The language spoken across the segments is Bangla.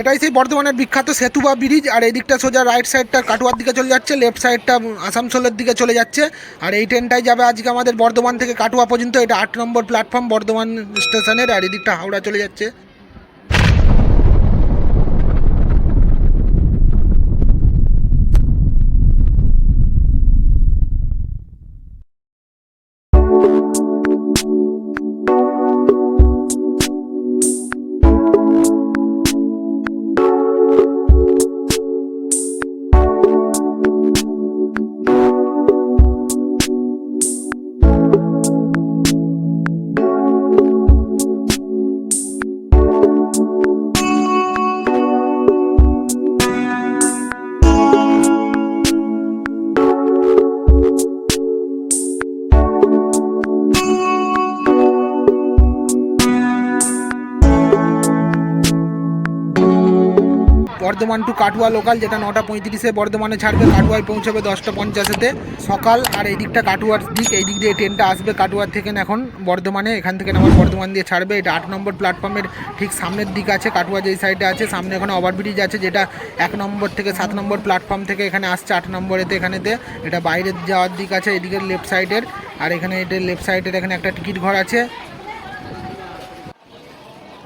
এটাই সেই বর্ধমানের বিখ্যাত সেতু বা ব্রিজ, আর এই দিকটা সোজা রাইট সাইডটা কাটোয়ার দিকে চলে যাচ্ছে লেফট সাইডটা আসানসোলের দিকে চলে যাচ্ছে, আর এই ট্রেনটাই যাবে আজকে আমাদের বর্ধমান থেকে কাটোয়া পর্যন্ত, এটা আট নম্বর প্ল্যাটফর্ম বর্ধমান স্টেশনের আর এই দিকটা হাওড়া চলে যাচ্ছে। বর্ধমান টু কাটুয়া লোকাল যেটা নটা পঁয়ত্রিশে বর্ধমানে ছাড়বে, কাটুয়ায় পৌঁছবে দশটা পঞ্চাশেতে। সকাল আর এই দিকটা কাটুয়ার দিক এই দিক দিয়ে ট্রেনটা আসবে কাটুয়ার থেকে এখন বর্ধমানে, এখান থেকে আমার বর্ধমান দিয়ে ছাড়বে। এটা আট নম্বর প্ল্যাটফর্মের ঠিক সামনের দিক আছে, কাটুয়া যেই সাইডে আছে, সামনে এখানে ওভারব্রিজ আছে, যেটা এক নম্বর থেকে সাত নম্বর প্ল্যাটফর্ম থেকে এখানে আসছে আট নম্বরেতে এখানেতে। এটা বাইরে যাওয়ার দিক আছে এদিকের লেফট সাইডের আর এখানে এটা লেফট সাইডের এখানে একটা টিকিট ঘর আছে।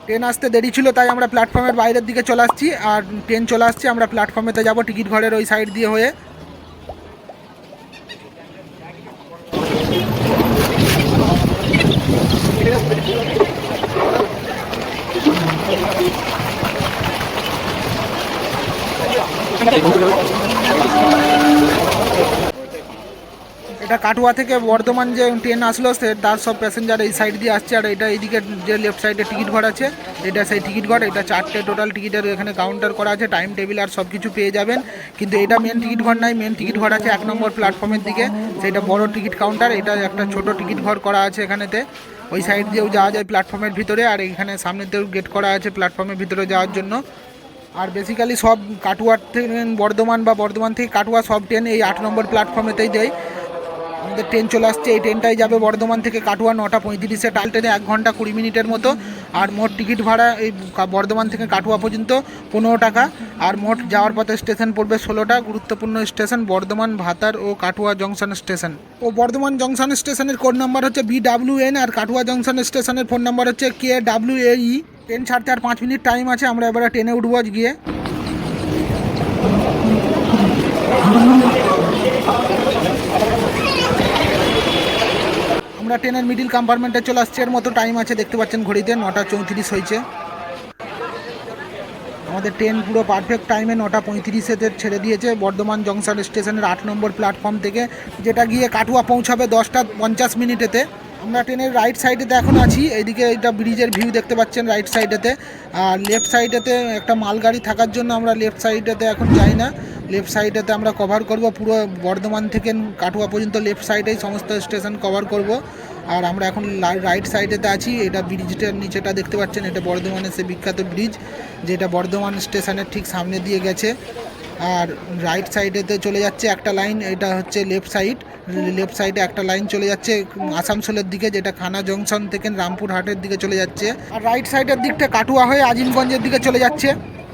ট্রেন আসতে দেরি ছিল, তাই আমরা প্ল্যাটফর্মের বাইরের দিকে চলে আসছি। আর ট্রেন চলে আসছে, আমরা প্ল্যাটফর্মেতে যাব টিকিট ঘরের ওই সাইড দিয়ে হয়ে। এটা কাটুয়া থেকে বর্ধমান যে ট্রেন আসলো, সে তার সব প্যাসেঞ্জার এই সাইড দিয়ে আসছে, আর এটা এইদিকে যে লেফট সাইডে টিকিট ঘর আছে, এটা সেই টিকিট ঘর, এটা চারটে টোটাল টিকিটের এখানে কাউন্টার করা আছে টাইম টেবিল আর সব কিছু পেয়ে যাবেন। কিন্তু এটা মেন টিকিট ঘর নাই মেন টিকিট ঘর আছে এক নম্বর প্ল্যাটফর্মের দিকে, সেটা বড় টিকিট কাউন্টার এটা একটা ছোট টিকিট ঘর করা আছে এখানেতে। ওই সাইড দিয়েও যাওয়া যায় প্ল্যাটফর্মের ভিতরে, আর এখানে সামনেতেও গেট করা আছে প্ল্যাটফর্মের ভিতরে যাওয়ার জন্য। আর বেসিক্যালি সব কাটুয়ার থেকে বর্ধমান বা বর্ধমান থেকে কাটুয়া সব ট্রেন এই আট নম্বর প্ল্যাটফর্মেতেই দেয়। আমাদের ট্রেন চলে আসছে। এই ট্রেনটাই যাবে বর্ধমান থেকে কাটুয়া নটা পঁয়ত্রিশে। টাল ট্রেনে এক ঘণ্টা কুড়ি মিনিটের মতো। আর মোট টিকিট ভাড়া এই বর্ধমান থেকে কাটুয়া পর্যন্ত পনেরো টাকা। আর মোট যাওয়ার পথে স্টেশন পড়বে ষোলোটা। গুরুত্বপূর্ণ স্টেশন বর্ধমান, ভাতার ও কাটুয়া জংশন স্টেশন। ও বর্ধমান জংশন স্টেশনের কোড নাম্বার হচ্ছে B W N R Katwa junction স্টেশনের ফোন নাম্বার হচ্ছে K W A E. Train ছাড়তে আর পাঁচ মিনিট টাইম আছে। আমরা এবারে ট্রেনে উঠবো গিয়ে আমরা ট্রেনের মিডিল কম্পার্টমেন্টে চলে আসছি, এর মতো টাইম আছে, দেখতে পাচ্ছেন ঘড়িতে নটা চৌত্রিশ হয়েছে। আমাদের ট্রেন পুরো পারফেক্ট টাইমে নটা পঁয়ত্রিশেতে ছেড়ে দিয়েছে। বর্ধমান জংশন স্টেশনের আট নম্বর প্ল্যাটফর্ম থেকে, যেটা গিয়ে কাটুয়া পৌঁছাবে দশটা পঞ্চাশ মিনিটেতে আমরা ট্রেনের রাইট সাইডেতে এখন আছি। এইদিকে এটা ব্রিজের ভিউ দেখতে পাচ্ছেন রাইট সাইডেতে আর লেফট সাইডেতে একটা মালগাড়ি থাকার জন্য আমরা লেফট সাইডেতে এখন যাই না। লেফট সাইডেতে আমরা কভার করব। পুরো বর্ধমান থেকে কাটুয়া পর্যন্ত লেফট সাইডেই সমস্ত স্টেশন কভার করব। আর আমরা এখন রাইট সাইডেতে আছি। এটা ব্রিজটার নিচেটা দেখতে পাচ্ছেন। এটা বর্ধমানের সে বিখ্যাত ব্রিজ যেটা বর্ধমান স্টেশনের ঠিক সামনে দিয়ে গেছে। আর রাইট সাইডেতে চলে যাচ্ছে একটা লাইন এটা হচ্ছে লেফট সাইড লেফট সাইডে একটা লাইন চলে যাচ্ছে আসানসোলের দিকে, যেটা খানা জংশন থেকে রামপুরহাটের দিকে চলে যাচ্ছে। আর রাইট সাইডের দিকটা কাটুয়া হয়ে আজিমগঞ্জের দিকে চলে যাচ্ছে।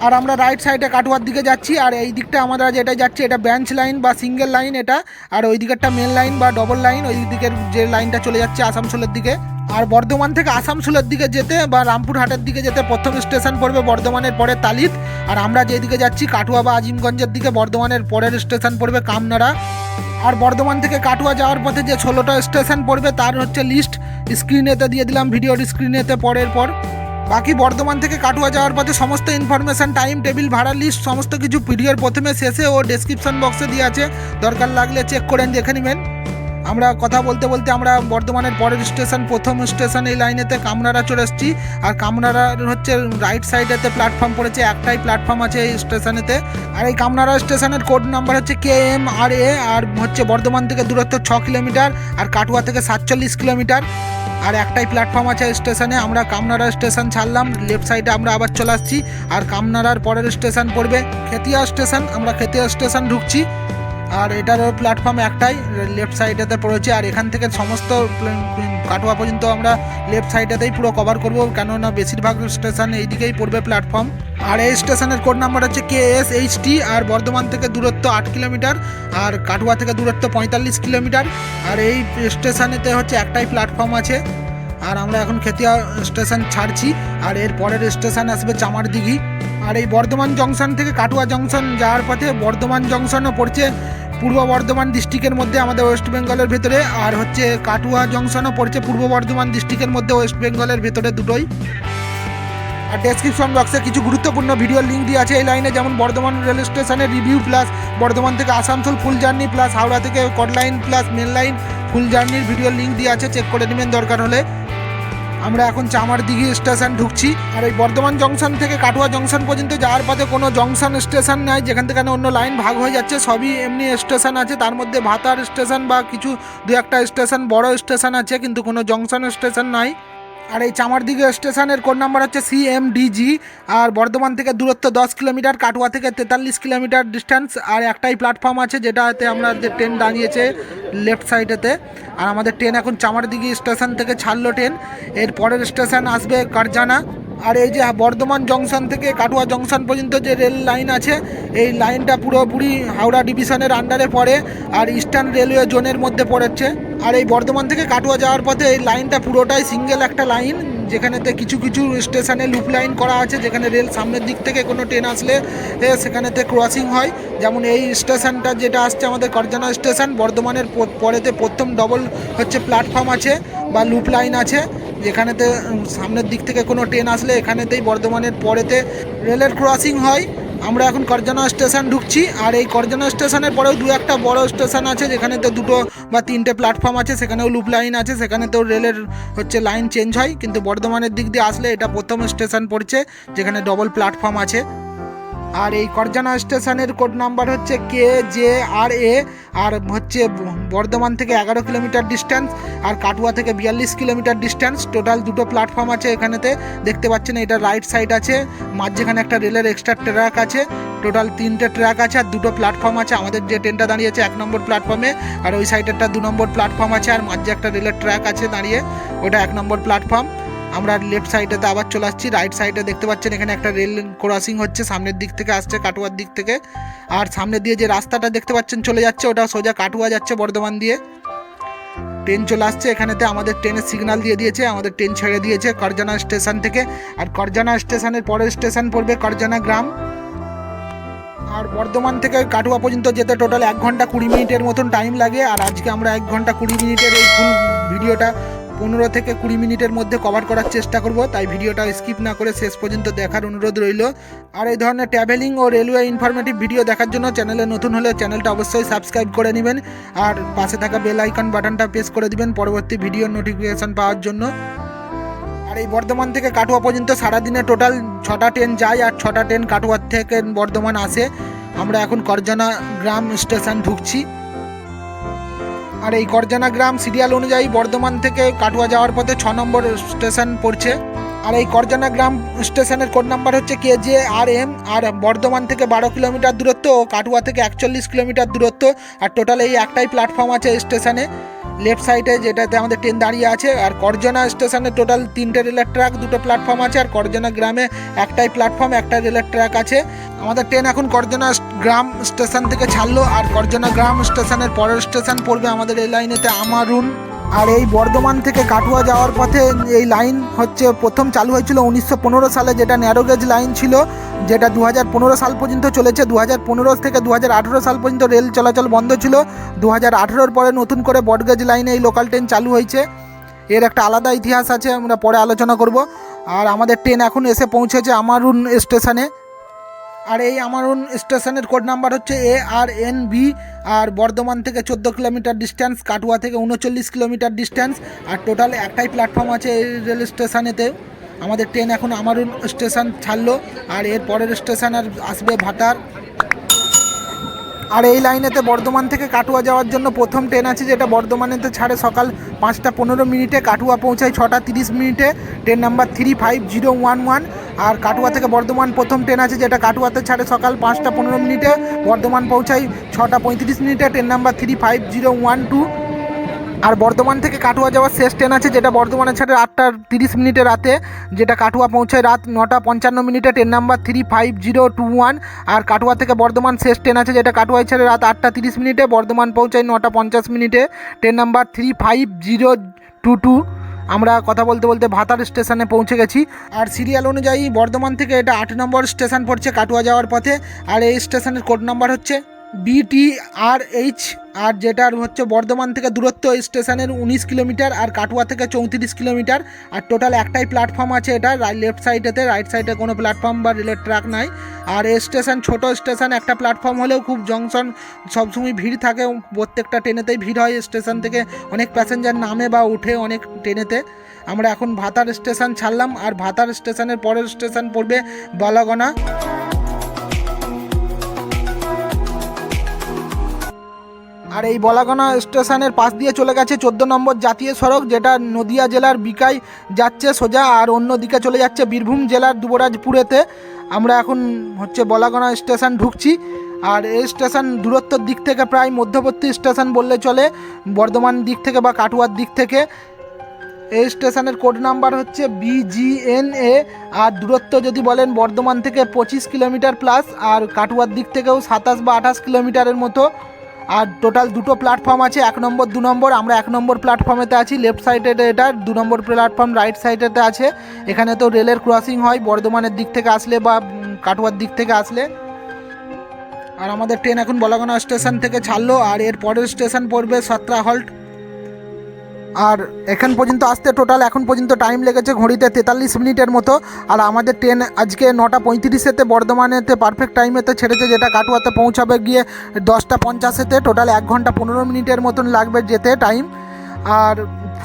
আর আমরা রাইট সাইডে কাটুয়ার দিকে যাচ্ছি, আর এই দিকটা আমাদের যেটা যাচ্ছে, এটা ব্রাঞ্চ লাইন বা সিঙ্গেল লাইন এটা। আর ওই দিকেরটা মেন লাইন বা ডবল লাইন ওই দিকের যে লাইনটা চলে যাচ্ছে আসানসোলের দিকে। আর বর্ধমান থেকে আসানসোলের দিকে যেতে বা রামপুরহাটের দিকে যেতে প্রথম স্টেশন পড়বে বর্ধমানের পরে তালিত। আর আমরা যেদিকে যাচ্ছি কাটুয়া বা আজিমগঞ্জের দিকে বর্ধমানের পরের স্টেশন পড়বে কামনাড়া আর বর্ধমান থেকে কাটুয়া যাওয়ার পথে যে ষোলোটা স্টেশন পড়বে তার হচ্ছে লিস্ট স্ক্রিনেতে দিয়ে দিলাম ভিডিওর স্ক্রিনেতে পরের পর। বাকি বর্ধমান থেকে কাটুয়া যাওয়ার পথে সমস্ত ইনফরমেশন টাইম টেবিল ভাড়া লিস্ট সমস্ত কিছু ভিডিওর প্রথমে, শেষে ও ডেসক্রিপশন বক্সে দিয়ে আছে। দরকার লাগলে চেক করেন দেখে নেবেন। আমরা কথা বলতে বলতে আমরা বর্ধমানের পরের স্টেশন, প্রথম স্টেশন এই লাইনেতে কামনাড়া চলে এসেছি। আর কামনাড়ার হচ্ছে রাইট সাইডেতে প্ল্যাটফর্ম পড়েছে, একটাই প্ল্যাটফর্ম আছে এই স্টেশনেতে আর এই কামনাড়া স্টেশনের কোড নাম্বার হচ্ছে কে এম আর এ আর হচ্ছে বর্ধমান থেকে দূরত্ব ছ কিলোমিটার, আর কাটুয়া থেকে সাতচল্লিশ কিলোমিটার। আর একটাই প্ল্যাটফর্ম আছে স্টেশনে আমরা কামনাড়া স্টেশন ছাড়লাম লেফট সাইডে আমরা আবার চলে আসছি। আর কামনাড়ার পরের স্টেশন পড়বে খেতিয়া স্টেশন আমরা খেতিয়া স্টেশন ঢুকছি। আর এটারও প্ল্যাটফর্ম একটাই লেফট সাইডেতে পড়েছে। আর এখান থেকে সমস্ত কাটোয়া পর্যন্ত আমরা লেফট সাইডেতেই পুরো কভার করব। কেননা বেশিরভাগ স্টেশন এইদিকেই পড়বে প্ল্যাটফর্ম আর এই স্টেশনের কোড নাম্বার হচ্ছে K S H T R Bardhaman থেকে দূরত্ব আট কিলোমিটার, আর কাটোয়া থেকে দূরত্ব পঁয়তাল্লিশ কিলোমিটার। আর এই স্টেশনেতে হচ্ছে একটাই প্ল্যাটফর্ম আছে। আর আমরা এখন খেতিয়া স্টেশন ছাড়ছি, আর এর পরের স্টেশন আসবে চামারদিঘি। আর এই বর্ধমান জংশন থেকে কাটুয়া জংশন যাওয়ার পথে বর্ধমান জংশনও পড়ছে পূর্ব বর্ধমান ডিস্ট্রিক্টের মধ্যে আমাদের ওয়েস্ট বেঙ্গলের ভেতরে, আর হচ্ছে কাটুয়া জংশনও পড়ছে পূর্ব বর্ধমান ডিস্ট্রিক্টের মধ্যে ওয়েস্ট বেঙ্গলের ভেতরে দুটোই। আর ডেসক্রিপশন বক্সে কিছু গুরুত্বপূর্ণ ভিডিও লিঙ্ক দিয়ে আছে এই লাইনে যেমন Bardhaman rail station review plus Bardhaman থেকে Asansol full journey plus Howrah থেকে chord line plus main line full জার্নির ভিডিও লিঙ্ক দিয়ে আছে চেক করে নেবেন, দরকার হলে। আমরা এখন চামারদিঘি স্টেশন ঢুকছি আর এই বর্ধমান জংশন থেকে কাটুয়া জংশন পর্যন্ত যাওয়ার পথে কোনো জংশন স্টেশন নাই। যেখান থেকে অন্য লাইন ভাগ হয়ে যাচ্ছে, সবই এমনি স্টেশন আছে। তার মধ্যে ভাতার স্টেশন বা কিছু, দু একটা স্টেশন, বড় স্টেশন আছে, কিন্তু কোনো জংশন স্টেশন নাই। আর এই চামারদিঘি স্টেশনের কোন নাম্বার হচ্ছে সিএমডিজি আর বর্ধমান থেকে দূরত্ব দশ কিলোমিটার, কাটুয়া থেকে তেতাল্লিশ কিলোমিটার ডিস্টেন্স আর একটাই প্ল্যাটফর্ম আছে যেটাতে আমরা যে ট্রেন দাঁড়িয়েছে লেফট সাইডেতে আর আমাদের ট্রেন এখন চামারদিঘি স্টেশন থেকে ছাড়লো ট্রেন এর পরের স্টেশন আসবে কারজানা। আর এই যে বর্ধমান জংশন থেকে কাটুয়া জংশন পর্যন্ত যে রেল লাইন আছে, এই লাইনটা পুরোপুরি হাওড়া ডিভিশনের আন্ডারে পড়ে আর ইস্টার্ন রেলওয়ে জোনের মধ্যে পড়েছে। আর এই বর্ধমান থেকে কাটুয়া যাওয়ার পথে এই লাইনটা পুরোটাই সিঙ্গেল একটা লাইন যেখানেতে কিছু কিছু স্টেশনে লুপ লাইন করা আছে, যেখানে রেল সামনের দিক থেকে কোনো ট্রেন আসলে সেখানেতে ক্রসিং হয়। যেমন এই স্টেশনটা যেটা আসছে আমাদের করজানা স্টেশন, বর্ধমানের পরেতে প্রথম ডবল হচ্ছে প্ল্যাটফর্ম আছে বা লুপ লাইন আছে। যেখানেতে উম, সামনের দিক থেকে কোনো ট্রেন আসলে এখানেতেই বর্ধমানের পরেতে রেলের ক্রসিং হয়। আমরা এখন করজানা স্টেশন ঢুকছি আর এই করজানা স্টেশনের পরেও দু একটা বড় স্টেশন আছে যেখানেতে দুটো বা তিনটে প্ল্যাটফর্ম আছে সেখানেও লুপ লাইন আছে সেখানে তো রেলের হচ্ছে লাইন চেঞ্জ হয়। কিন্তু বর্ধমানের দিক দিয়ে আসলে এটা প্রথম স্টেশন পড়ছে যেখানে ডবল প্ল্যাটফর্ম আছে। আর এই করজানা স্টেশনের কোড নাম্বার হচ্ছে কে জে আর এ আর হচ্ছে বর্ধমান থেকে এগারো কিলোমিটার ডিস্টেন্স, আর কাটুয়া থেকে বিয়াল্লিশ কিলোমিটার ডিস্টেন্স। টোটাল দুটো প্ল্যাটফর্ম আছে এখানেতে। দেখতে পাচ্ছেন এটা রাইট সাইড আছে, মাঝখানে একটা রেলের এক্সট্রা ট্র্যাক আছে। টোটাল তিনটে ট্র্যাক আছে, আর দুটো প্ল্যাটফর্ম আছে। আমাদের যে ট্রেনটা দাঁড়িয়েছে এক নম্বর প্ল্যাটফর্মে, আর ওই সাইডেরটা দু নম্বর প্ল্যাটফর্ম আছে, আর মাঝে একটা রেলের ট্র্যাক আছে দাঁড়িয়ে, ওটা এক নম্বর প্ল্যাটফর্ম। আমরা লেফট সাইডেতে আবার চলে আসছি। রাইট সাইডে দেখতে পাচ্ছেন এখানে একটা রেল ক্রসিং হচ্ছে, সামনের দিক থেকে আসছে কাটুয়ার দিক থেকে। আর সামনে দিয়ে যে রাস্তাটা দেখতে পাচ্ছেন চলে যাচ্ছে, ওটা সোজা কাটুয়া যাচ্ছে বর্ধমান দিয়ে। ট্রেন চলে আসছে, এখানেতে আমাদের ট্রেনের সিগন্যাল দিয়ে দিয়েছে, আমাদের ট্রেন ছেড়ে দিয়েছে করজানা স্টেশন থেকে। আর করজানা স্টেশনের পরের স্টেশন পড়বে করজানা গ্রাম। আর বর্ধমান থেকে কাটুয়া পর্যন্ত যেতে টোটাল এক ঘণ্টা কুড়ি মিনিটের মতন টাইম লাগে। আর আজকে আমরা এক ঘণ্টা কুড়ি মিনিটের এই ফুল ভিডিওটা পনেরো থেকে কুড়ি মিনিটের মধ্যে কভার করার চেষ্টা করব, তাই ভিডিওটা স্কিপ না করে শেষ পর্যন্ত দেখার অনুরোধ রইল। আর এই ধরনের ট্রাভেলিং ও রেলওয়ে ইনফরমেটিভ ভিডিও দেখার জন্য চ্যানেলে নতুন হলে চ্যানেলটা অবশ্যই সাবস্ক্রাইব করে নেবেন। আর পাশে থাকা বেল আইকন বাটনটা প্রেস করে দিবেন পরবর্তী ভিডিওর নোটিফিকেশন পাওয়ার জন্য। আর এই বর্ধমান থেকে কাটুয়া পর্যন্ত সারাদিনে টোটাল ছটা ট্রেন যায় আর ছটা ট্রেন কাটুয়ার থেকে বর্ধমান আসে। আমরা এখন করজানা গ্রাম স্টেশন ঢুকছি। আর এই করজানা গ্রাম সিরিয়াল অনুযায়ী বর্ধমান থেকে কাটুয়া যাওয়ার পথে ছ নম্বর স্টেশন পড়ছে। আর এই করজানা গ্রাম স্টেশনের কোড নাম্বার হচ্ছে K J R M R Bardhaman থেকে বারো কিলোমিটার দূরত্ব ও কাটুয়া থেকে একচল্লিশ কিলোমিটার দূরত্ব। আর টোটাল এই একটাই প্ল্যাটফর্ম আছে স্টেশনে লেফট সাইডে যেটাতে আমাদের ট্রেন দাঁড়িয়ে আছে। আর করজনা স্টেশনে টোটাল তিনটে রেলের ট্র্যাক দুটো প্ল্যাটফর্ম আছে। আর করজনা গ্রামে একটাই প্ল্যাটফর্ম একটা রেলের ট্র্যাক আছে। আমাদের ট্রেন এখন করজনা গ্রাম স্টেশন থেকে ছাড়লো আর করজনা গ্রাম স্টেশনের পরের স্টেশন পড়বে আমাদের এই লাইনেতে আমারুন। আর এই বর্ধমান থেকে কাটুয়া যাওয়ার পথে এই লাইন হচ্ছে প্রথম চালু হয়েছিল উনিশশো পনেরো সালে, যেটা ন্যারোগেজ লাইন ছিল, যেটা দু হাজার পনেরো সাল পর্যন্ত চলেছে। দু হাজার পনেরো থেকে দু হাজার আঠেরো সাল পর্যন্ত রেল চলাচল বন্ধ ছিল। দু হাজার পরে নতুন করে বটগেজ লাইনে এই লোকাল ট্রেন চালু হয়েছে। এর একটা আলাদা ইতিহাস আছে, আমরা পরে আলোচনা করব। আর আমাদের ট্রেন এখন এসে পৌঁছেছে আমারুন স্টেশনে। আর এই আমারুন স্টেশনের কোড নাম্বার হচ্ছে A R N B R Bardhaman থেকে চোদ্দ কিলোমিটার ডিস্ট্যান্স কাটুয়া থেকে উনচল্লিশ কিলোমিটার ডিস্ট্যান্স আর টোটাল একটাই প্ল্যাটফর্ম আছে এই রেল স্টেশনেতে আমাদের ট্রেন এখন আমারুন স্টেশন ছাড়লো আর এর পরের স্টেশন আর আসবে ভাতার আর এই লাইনেতে বর্ধমান থেকে কাটুয়া যাওয়ার জন্য প্রথম ট্রেন আছে যেটা বর্ধমানেতে ছাড়ে সকাল পাঁচটা পনেরো মিনিটে, কাটুয়া পৌঁছায় ছটা তিরিশ মিনিটে। Train number three five zero one one. আর কাটুয়া থেকে বর্ধমান প্রথম ট্রেন আছে যেটা কাটুয়াতে ছাড়ে সকাল পাঁচটা পনেরো মিনিটে। বর্ধমান পৌঁছায় ছটা পঁয়ত্রিশ মিনিটে, train number three five zero one two. আর বর্ধমান থেকে কাটুয়া যাওয়ার শেষ ট্রেন আছে, যেটা বর্ধমানে ছাড়ে আটটা তিরিশ মিনিটে রাতে, যেটা কাটুয়া পৌঁছায় রাত নটা পঞ্চান্ন মিনিটে train number three five zero two one আর কাটুয়া থেকে বর্ধমান শেষ ট্রেন আছে, যেটা কাটুয়ায় ছাড়ে রাত আটটা তিরিশ মিনিটে, বর্ধমান পৌঁছায় নটা পঞ্চাশ মিনিটে train number three five zero two two আমরা কথা বলতে বলতে ভাতার স্টেশনে পৌঁছে গেছি। আর সিরিয়াল অনুযায়ী বর্ধমান থেকে এটা আট নম্বর স্টেশন পড়ছে কাটুয়া যাওয়ার পথে, আর এই স্টেশনের কোড নাম্বার হচ্ছে বিটিআরএইচ আর যেটার হচ্ছে বর্ধমান থেকে দূরত্ব স্টেশনের উনিশ কিলোমিটার আর কাটুয়া থেকে চৌত্রিশ কিলোমিটার। আর টোটাল একটাই প্ল্যাটফর্ম আছে এটা রাই লেফট সাইডেতে রাইট সাইডে কোনো প্ল্যাটফর্ম বা রেলের ট্র্যাক নাই। আর এই স্টেশন ছোট স্টেশন একটা প্ল্যাটফর্ম হলেও খুব জংশন সবসময় ভিড় থাকে, প্রত্যেকটা ট্রেনেতেই ভিড় হয়। স্টেশন থেকে অনেক প্যাসেঞ্জার নামে বা উঠে অনেক ট্রেনেতে। আমরা এখন ভাতার স্টেশন ছাড়লাম, আর ভাতার স্টেশনের পরের স্টেশন পড়বে বালাগনা। আর এই বলাগনা স্টেশনের পাশ দিয়ে চলে গেছে চোদ্দ নম্বর জাতীয় সড়ক, যেটা নদিয়া জেলার বিকাই যাচ্ছে সোজা আর অন্য দিকে চলে যাচ্ছে বীরভূম জেলার দুবরাজপুরেতে। আমরা এখন হচ্ছে বলাগনা স্টেশন ঢুকছি। আর এই স্টেশন দূরত্বর দিক থেকে প্রায় মধ্যবর্তী স্টেশন বললে চলে, বর্ধমান দিক থেকে বা কাটুয়ার দিক থেকে। এই স্টেশনের কোড নাম্বার হচ্ছে বিজিএনএ আর দূরত্ব যদি বলেন, বর্ধমান থেকে পঁচিশ কিলোমিটার প্লাস আর কাটুয়ার দিক থেকেও সাতাশ বা আঠাশ কিলোমিটারের মতো। আর টোটাল দুটো প্ল্যাটফর্ম আছে, এক নম্বর, দু নম্বর, আমরা এক নম্বর প্ল্যাটফর্মেতে আছি লেফট সাইডে এটা, দু নম্বর প্ল্যাটফর্ম রাইট সাইডেতে আছে। এখানে তো রেলের ক্রসিং হয়, বর্ধমানের দিক থেকে আসলে বা কাটোয়ার দিক থেকে আসলে। আর আমাদের ট্রেন এখন বলাগনা স্টেশন থেকে ছাড়লো, আর এর পরের স্টেশন পড়বে সাতরা হল্ট আর এখান পর্যন্ত আসতে টোটাল এখন পর্যন্ত টাইম লেগেছে ঘড়িতে তেতাল্লিশ মিনিটের মতো। আর আমাদের ট্রেন আজকে নটা পঁয়ত্রিশেতে, বর্ধমানেতে পারফেক্ট টাইমেতে ছেড়েছে, যেটা কাটুয়াতে পৌঁছাবে গিয়ে দশটা পঞ্চাশেতে। টোটাল এক ঘণ্টা পনেরো মিনিটের মতন লাগবে যেতে টাইম আর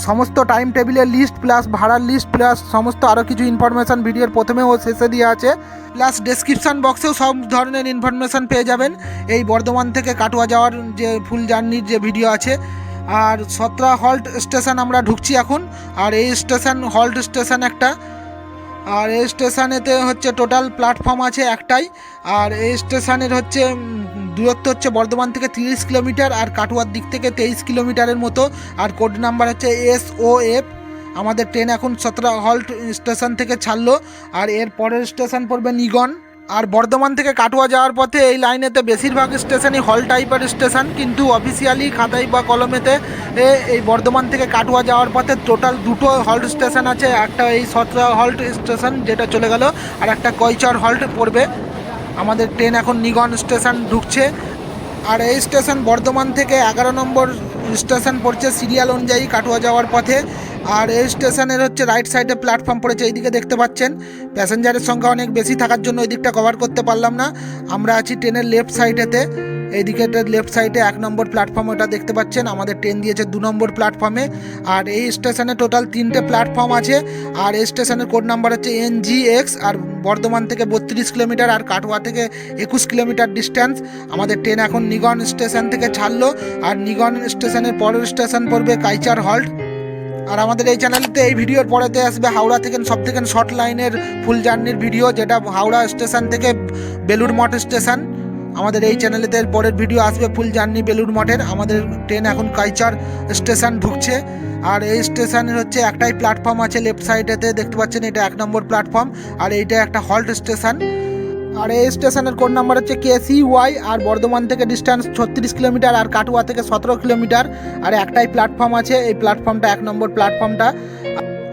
সমস্ত টাইম টেবিলের লিস্ট প্লাস ভাড়ার লিস্ট প্লাস সমস্ত আরও কিছু ইনফরমেশান ভিডিওর প্রথমে ও শেষে দেওয়া আছে। প্লাস ডেসক্রিপশান বক্সেও সব ধরনের ইনফরমেশান পেয়ে যাবেন। এই বর্ধমান থেকে কাটোয়া যাওয়ার যে ফুল জার্নির যে ভিডিও আছে আর সতরা হল্ট স্টেশন আমরা ঢুকছি এখন। আর এই স্টেশন, হল্ট স্টেশন একটা। আর এই স্টেশনেতে হচ্ছে টোটাল প্ল্যাটফর্ম আছে একটাই। আর এই স্টেশনের হচ্ছে দূরত্ব হচ্ছে বর্ধমান থেকে তিরিশ কিলোমিটার আর কাটুয়ার দিক থেকে তেইশ কিলোমিটারের মতো। আর কোড নাম্বার হচ্ছে এস ও এফ আমাদের ট্রেন এখন সতরা হল্ট স্টেশন থেকে ছাড়লো। আর এর পরের স্টেশন পড়বে নিগন। আর বর্ধমান থেকে কাটুয়া যাওয়ার পথে এই লাইনেতে বেশিরভাগ স্টেশনই হল টাইপের স্টেশন, কিন্তু অফিসিয়ালি খাতাই বা কলমেতে এই বর্ধমান থেকে কাটুয়া যাওয়ার পথে টোটাল দুটো হল্ট স্টেশন আছে, একটা এই সতরা হল্ট স্টেশন যেটা চলে গেল আর একটা কয়চর হল্ট পড়বে। আমাদের ট্রেন এখন নিগন স্টেশন ঢুকছে। আর এই স্টেশন বর্ধমান থেকে এগারো নম্বর স্টেশন পড়ছে সিরিয়াল অনুযায়ী কাটোয়া যাওয়ার পথে। আর এই স্টেশনের হচ্ছে রাইট সাইডে প্ল্যাটফর্ম পড়েছে, এইদিকে দেখতে পাচ্ছেন। প্যাসেঞ্জারের সংখ্যা অনেক বেশি থাকার জন্য ওই দিকটা কভার করতে পারলাম না। আমরা আছি ট্রেনের লেফট সাইডেতে এইদিকে লেফট সাইডে এক নম্বর প্ল্যাটফর্ম ওটা দেখতে পাচ্ছেন। আমাদের ট্রেন দিয়েছে দু নম্বর প্ল্যাটফর্মে আর এই স্টেশনে টোটাল তিনটে প্ল্যাটফর্ম আছে। আর এই স্টেশনের কোড নাম্বার হচ্ছে এনজিএক্স আর বর্ধমান থেকে বত্রিশ কিলোমিটার আর কাটোয়া থেকে একুশ কিলোমিটার ডিস্টেন্স আমাদের ট্রেন এখন নিগন স্টেশন থেকে ছাড়লো। আর নিগন স্টেশনের পরের স্টেশন পড়বে কাইচার হল্ট। আর আমাদের এই চ্যানেলতে এই ভিডিওর পরেতে আসবে হাওড়া থেকে সব থেকে শর্ট লাইনের ফুল জার্নির ভিডিও যেটা হাওড়া স্টেশন থেকে বেলুর মঠ স্টেশন আমাদের এই চ্যানেলেতে পরের ভিডিও আসবে ফুল জার্নি বেলুর মঠের। আমাদের ট্রেন এখন কাইচার স্টেশন ঢুকছে। আর এই স্টেশনের হচ্ছে একটাই প্ল্যাটফর্ম আছে লেফট সাইডেতে দেখতে পাচ্ছেন এটা এক নম্বর প্ল্যাটফর্ম আর এইটা একটা হল্ট স্টেশন আর এই স্টেশনের কোড নাম্বার হচ্ছে কেসি ওয়াই আর বর্ধমান থেকে ডিস্টেন্স ছত্রিশ কিলোমিটার আর কাটুয়া থেকে সতেরো কিলোমিটার। আর একটাই প্ল্যাটফর্ম আছে, এই প্ল্যাটফর্মটা এক নম্বর প্ল্যাটফর্মটা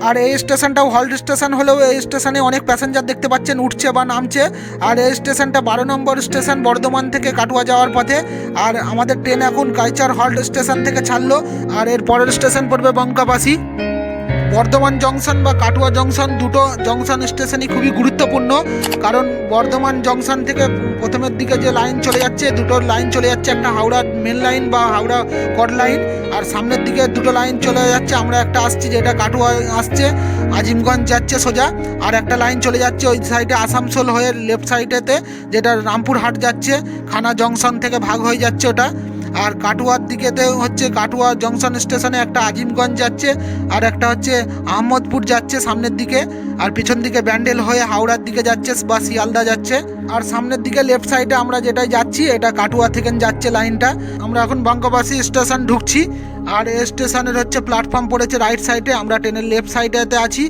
আর এই স্টেশনটাও হল্ট স্টেশন হলেও এই স্টেশনে অনেক প্যাসেঞ্জার দেখতে পাচ্ছেন, উঠছে বা নামছে। আর এই স্টেশনটা বারো নম্বর স্টেশন বর্ধমান থেকে কাটুয়া যাওয়ার পথে। আর আমাদের ট্রেন এখন কাইচার হল্ট স্টেশন থেকে ছাড়লো। আর এর পরের স্টেশন পড়বে বঙ্কাবাসী বর্ধমান জংশন বা কাটুয়া জংশন দুটো জংশন স্টেশনই খুবই গুরুত্বপূর্ণ। কারণ বর্ধমান জংশন থেকে প্রথমের দিকে যে লাইন চলে যাচ্ছে, দুটো লাইন চলে যাচ্ছে একটা হাওড়া মেন লাইন বা হাওড়া কট লাইন আর সামনের দিকে দুটো লাইন চলে যাচ্ছে। আমরা একটা আসছি যেটা কাটুয়া আসছে, আজিমগঞ্জ যাচ্ছে সোজা, আর একটা লাইন চলে যাচ্ছে ওই সাইডে আসানসোল হয়ে লেফট সাইডেতে যেটা রামপুরহাট যাচ্ছে, খানা জংশন থেকে ভাগ হয়ে যাচ্ছে ওটা। আর কাটুয়ার দিকেতে হচ্ছে কাটুয়া জংশন স্টেশনে একটা আজিমগঞ্জ যাচ্ছে, আর একটা হচ্ছে আহমদপুর যাচ্ছে সামনের দিকে, আর পিছন দিকে ব্যান্ডেল হয়ে হাওড়ার দিকে যাচ্ছে বা শিয়ালদা যাচ্ছে। আর সামনের দিকে লেফট সাইডে আমরা যেটাই যাচ্ছি, এটা কাটুয়া থেকে যাচ্ছে লাইনটা। আমরা এখন বঙ্গবাসী স্টেশন ঢুকছি, আর স্টেশনের হচ্ছে প্ল্যাটফর্ম পড়েছে রাইট সাইডে আমরা ট্রেনের লেফট সাইডেতে আছি।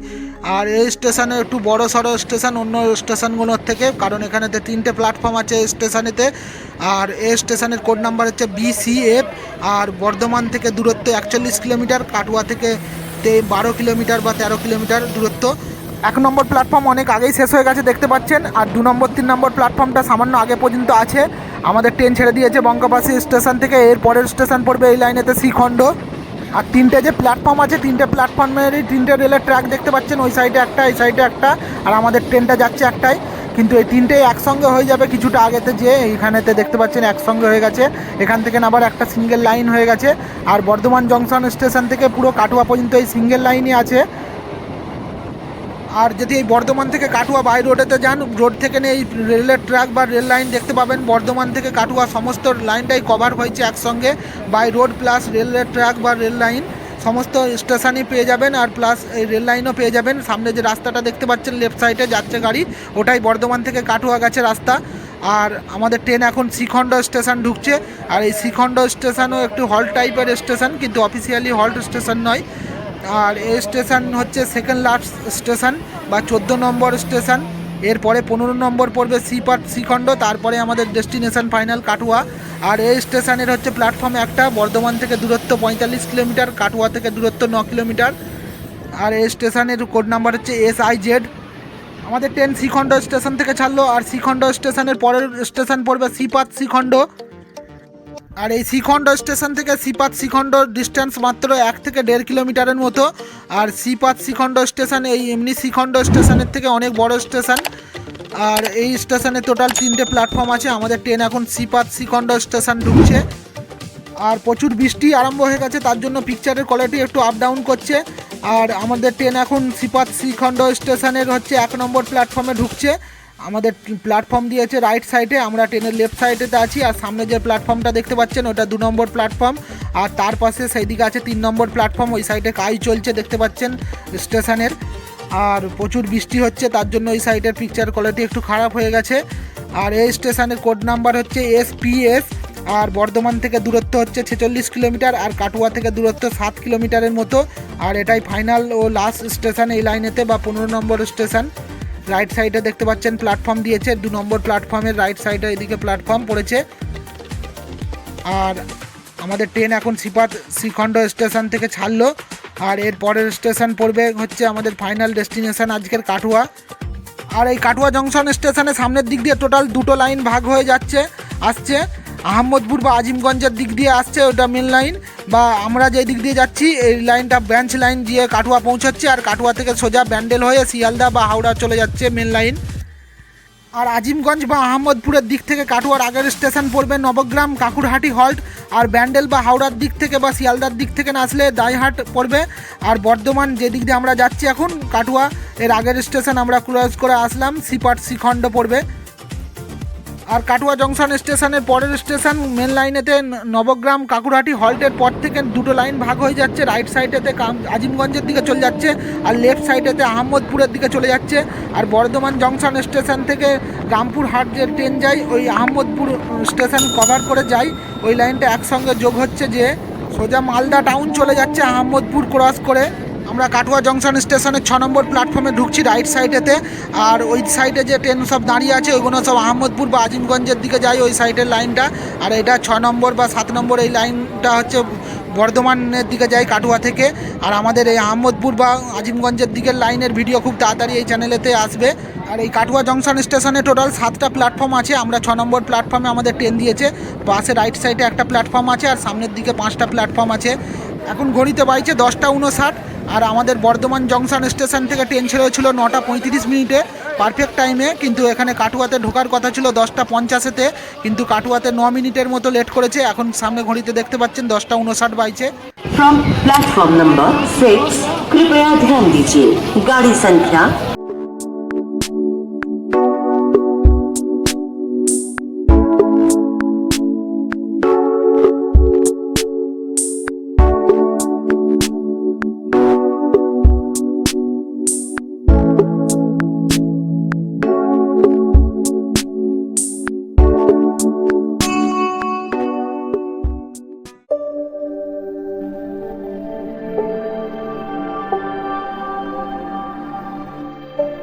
আর এই স্টেশনে একটু বড় সড়ো স্টেশন, অন্য স্টেশনগুলোর থেকে, কারণ এখানেতে তিনটে প্ল্যাটফর্ম আছে এই স্টেশনেতে, আর এই স্টেশনের কোড নাম্বার হচ্ছে বিসিএফ আর বর্ধমান থেকে দূরত্ব একচল্লিশ কিলোমিটার, কাটুয়া থেকে তে- বারো কিলোমিটার বা তেরো কিলোমিটার দূরত্ব। এক নম্বর প্ল্যাটফর্ম অনেক আগেই শেষ হয়ে গেছে, দেখতে পাচ্ছেন, আর দু নম্বর, তিন নম্বর প্ল্যাটফর্মটা সামান্য আগে পর্যন্ত আছে। আমাদের ট্রেন ছেড়ে দিয়েছে বঙ্গবাসী স্টেশন থেকে এর পরের স্টেশন পড়বে এই লাইনেতে শ্রীখণ্ড। আর তিনটে যে প্ল্যাটফর্ম আছে, তিনটে প্ল্যাটফর্মেরই তিনটে রেলের ট্র্যাক দেখতে পাচ্ছেন, ওই সাইডে একটা, এই সাইডে একটা, আর আমাদের ট্রেনটা যাচ্ছে একটাই। কিন্তু এই তিনটেই একসঙ্গে হয়ে যাবে কিছুটা আগেতে যে, এইখানেতে দেখতে পাচ্ছেন একসঙ্গে হয়ে গেছে। এখান থেকে আবার একটা সিঙ্গেল লাইন হয়ে গেছে। আর বর্ধমান জংশন স্টেশন থেকে পুরো কাটুয়া পর্যন্ত এই সিঙ্গেল লাইনই আছে। আর যদি এই বর্ধমান থেকে কাটুয়া বাই রোডেতে যান রোড থেকে এই রেলের ট্র্যাক বা রেল লাইন দেখতে পাবেন। বর্ধমান থেকে কাটুয়া সমস্ত লাইনটাই কভার হয়েছে একসঙ্গে। বাই রোড প্লাস রেলের ট্র্যাক বা রেল লাইন সমস্ত স্টেশনই পেয়ে যাবেন আর প্লাস এই রেল লাইনও পেয়ে যাবেন। সামনে যে রাস্তাটা দেখতে পাচ্ছেন লেফট সাইডে যাচ্ছে গাড়ি, ওটাই বর্ধমান থেকে কাটুয়া গেছে রাস্তা। আর আমাদের ট্রেন এখন শ্রীখণ্ড স্টেশন ঢুকছে। আর এই শ্রীখণ্ড স্টেশনও একটু হল্ট টাইপের স্টেশন কিন্তু অফিসিয়ালি হল্ট স্টেশন নয়। আর এই স্টেশন হচ্ছে সেকেন্ড লাস্ট স্টেশন বা চোদ্দ নম্বর স্টেশন এরপরে পনেরো নম্বর পড়বে সি সিপাট শ্রীখণ্ড তারপরে আমাদের ডেস্টিনেশন ফাইনাল কাটুয়া। আর এই স্টেশনের হচ্ছে প্ল্যাটফর্ম একটা, বর্ধমান থেকে দূরত্ব পঁয়তাল্লিশ কিলোমিটার, কাটুয়া থেকে দূরত্ব ন কিলোমিটার। আর এই স্টেশনের কোড নাম্বার হচ্ছে এস আই জেড আমাদের ট্রেন শ্রীখণ্ড স্টেশন থেকে ছাড়লো, আর শ্রীখণ্ড স্টেশনের পরের স্টেশন পড়বে সিপাত শ্রীখণ্ড আর এই শ্রীখণ্ড স্টেশন থেকে সিপাত শ্রীখণ্ড ডিস্টেন্স মাত্র এক থেকে দেড় কিলোমিটারের মতো। আর সিপাত শ্রীখণ্ড স্টেশন, এই এমনি শ্রীখণ্ড স্টেশনের থেকে অনেক বড় স্টেশন। আর এই স্টেশনে টোটাল তিনটে প্ল্যাটফর্ম আছে। আমাদের ট্রেন এখন সিপাত শ্রীখণ্ড স্টেশন ঢুকছে। আর প্রচুর বৃষ্টি আরম্ভ হয়ে গেছে, তার জন্য পিকচারের কোয়ালিটি একটু আপ ডাউন করছে। আর আমাদের ট্রেন এখন সিপাত শ্রীখণ্ড স্টেশনের হচ্ছে এক নম্বর প্ল্যাটফর্মে ঢুকছে। আমাদের প্ল্যাটফর্ম দিয়েছে রাইট সাইডে আমরা ট্রেনের লেফট সাইডেতে আছি, আর সামনে যে প্ল্যাটফর্মটা দেখতে পাচ্ছেন, ওটা দু নম্বর প্ল্যাটফর্ম আর তার পাশে সেই দিকে আছে তিন নম্বর প্ল্যাটফর্ম ওই সাইডে কাজ চলছে দেখতে পাচ্ছেন স্টেশনের, আর প্রচুর বৃষ্টি হচ্ছে, তার জন্য ওই সাইডের পিকচার কোয়ালিটি একটু খারাপ হয়ে গেছে, আর এই স্টেশনের কোড নাম্বার হচ্ছে এসপিএস আর বর্ধমান থেকে দূরত্ব হচ্ছে ছেচল্লিশ কিলোমিটার, আর কাটুয়া থেকে দূরত্ব সাত কিলোমিটারের মতো, আর এটাই ফাইনাল ও লাস্ট স্টেশন এই লাইনেতে বা পনেরো নম্বর স্টেশন রাইট সাইডে দেখতে পাচ্ছেন প্ল্যাটফর্ম দিয়েছে। দু নম্বর প্ল্যাটফর্মের রাইট সাইডে এদিকে প্ল্যাটফর্ম পড়েছে। আর আমাদের ট্রেন এখন শ্রীপাত শ্রীখণ্ড স্টেশন থেকে ছাড়লো। আর এর পরের স্টেশন পড়বে হচ্ছে আমাদের ফাইনাল ডেস্টিনেশন আজকের কাটুয়া আর এই কাটুয়া জংশন স্টেশনে সামনের দিক দিয়ে টোটাল দুটো লাইন ভাগ হয়ে যাচ্ছে, আসছে। আহমদপুর বা আজিমগঞ্জের দিক দিয়ে আসছে ওটা মেন লাইন বা আমরা যে দিক দিয়ে যাচ্ছি, এই লাইনটা ব্রাঞ্চ লাইন দিয়ে কাটুয়া পৌঁছাচ্ছে আর কাটুয়া থেকে সোজা ব্যান্ডেল হয়ে শিয়ালদা বা হাওড়া চলে যাচ্ছে মেন লাইন আর আজিমগঞ্জ বা আহমদপুরের দিক থেকে কাটুয়ার আগের স্টেশন পড়বে নবগ্রাম, কাকুরহাটি হল্ট আর ব্যান্ডেল বা হাওড়ার দিক থেকে বা শিয়ালদার দিক থেকে না আসলে দাইহাট পড়বে। আর বর্ধমান যে দিক দিয়ে আমরা যাচ্ছি এখন, কাটুয়া, এর আগের স্টেশন আমরা ক্রস করে আসলাম, সিপাট শ্রীখণ্ড পড়বে। আর কাটুয়া জংশন স্টেশনের পরের স্টেশন মেন লাইনেতে নবগ্রাম কাকুরহাটি হল্টের পর থেকে দুটো লাইন ভাগ হয়ে যাচ্ছে রাইট সাইডেতে কাম- আজিমগঞ্জের দিকে চলে যাচ্ছে আর লেফট সাইডেতে আহমদপুরের দিকে চলে যাচ্ছে। আর বর্ধমান জংশন স্টেশন থেকে রামপুরহাট যে ট্রেন যায়, ওই আহমদপুর স্টেশন কভার করে যায়। ওই লাইনটা একসঙ্গে যোগ হচ্ছে যে সোজা মালদা টাউন চলে যাচ্ছে আহমদপুর ক্রস করে। আমরা কাটুয়া জংশন স্টেশনের ছ নম্বর প্ল্যাটফর্মে ঢুকছি রাইট সাইডেতে আর ওই সাইডে যে ট্রেন সব দাঁড়িয়ে আছে, ওইগুলো সব আহমদপুর বা আজিমগঞ্জের দিকে যায় ওই সাইডের লাইনটা আর এটা ছ নম্বর বা সাত নম্বর এই লাইনটা হচ্ছে বর্ধমানের দিকে যায় কাটুয়া থেকে। আর আমাদের এই আহমদপুর বা আজিমগঞ্জের দিকের লাইনের ভিডিও খুব তাড়াতাড়ি এই চ্যানেলেতে আসবে। আর এই কাটুয়া জংশন স্টেশনে টোটাল সাতটা প্ল্যাটফর্ম আছে। আমরা ছ নম্বর প্ল্যাটফর্মে আমাদের ট্রেন দিয়েছে। পাশে রাইট সাইডে একটা প্ল্যাটফর্ম আছে, আর সামনের দিকে পাঁচটা প্ল্যাটফর্ম আছে। এখন ঘড়িতে বাইছে দশটা উনষাট। আর আমাদের বর্ধমান জংশন স্টেশন থেকে ট্রেন ছেড়েছিল নটা পঁয়ত্রিশ মিনিটে পারফেক্ট টাইমে কিন্তু এখানে কাটুয়াতে ঢোকার কথা ছিল দশটা পঞ্চাশেতে কিন্তু কাটুয়াতে ন মিনিটের মতো লেট করেছে এখন সামনে ঘড়িতে দেখতে পাচ্ছেন দশটা উনষাট বাইছে फ्रॉम प्लेटफॉर्म नंबर सिक्स कृपया ध्यान दीजिए गाड़ी संख्या